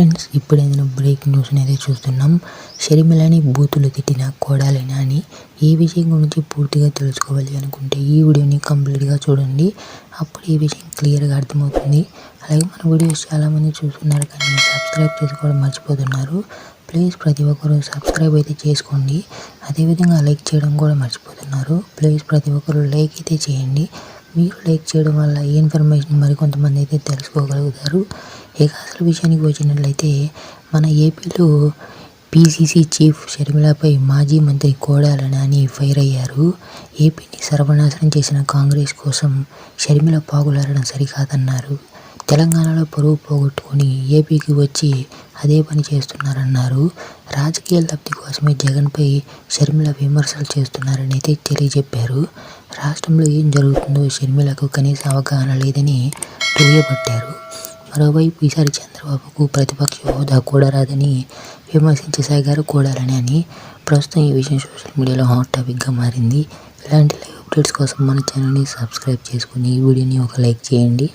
Friends ఇప్పుడు ఏదైనా break news అనేది చూస్తున్నాం. షర్మిలని బూతులు తిట్టిన కోడాలి అని. ఈ విషయం గురించి పూర్తిగా తెలుసుకోవాలి అనుకుంటే ఈ వీడియోని కంప్లీట్గా చూడండి. అప్పుడు ఈ విషయం క్లియర్గా అర్థమవుతుంది. అలాగే మన వీడియోస్ చాలామంది చూస్తున్నారు కానీ సబ్స్క్రైబ్ చేసుకోవడం మర్చిపోతున్నారు. ప్లీజ్ ప్రతి ఒక్కరు సబ్స్క్రైబ్ అయితే చేసుకోండి. అదేవిధంగా లైక్ చేయడం కూడా మర్చిపోతున్నారు. ప్లీజ్ ప్రతి ఒక్కరు లైక్ అయితే చేయండి. మీరు లైక్ చేయడం వల్ల ఈ ఇన్ఫర్మేషన్ మరికొంతమంది అయితే తెలుసుకోగలుగుతారు. ఇక అసలు విషయానికి వచ్చినట్లయితే మన ఏపీలో పీసీసీ చీఫ్ షర్మిలపై మాజీ మంత్రి కోడాల నాని ఫైర్ అయ్యారు. ఏపీని సర్వనాశనం చేసిన కాంగ్రెస్ కోసం షర్మిల పాగులాడడం సరికాదన్నారు. తెలంగాణలో పరువు పోగొట్టుకొని ఏపీకి వచ్చి అదే పని చేస్తున్నారన్నారు. రాజకీయ లబ్ధి కోసమే జగన్పై షర్మిల విమర్శలు చేస్తున్నారని అయితే తెలియజెప్పారు. రాష్ట్రంలో ఏం జరుగుతుందో షర్మిలకు కనీస అవగాహన లేదని దుయ్యబట్టారు. మరోవైపు ఈసారి చంద్రబాబుకు ప్రతిపక్ష హోదా కూడా రాదని విమర్శించసాగారు కూడాలని అని ప్రస్తుతం ఈ విషయం సోషల్ మీడియాలో హాట్ టాపిక్గా మారింది. ఇలాంటి లైవ్ అప్డేట్స్ కోసం మన ఛానల్ని సబ్స్క్రైబ్ చేసుకుని ఈ వీడియోని ఒక లైక్ చేయండి.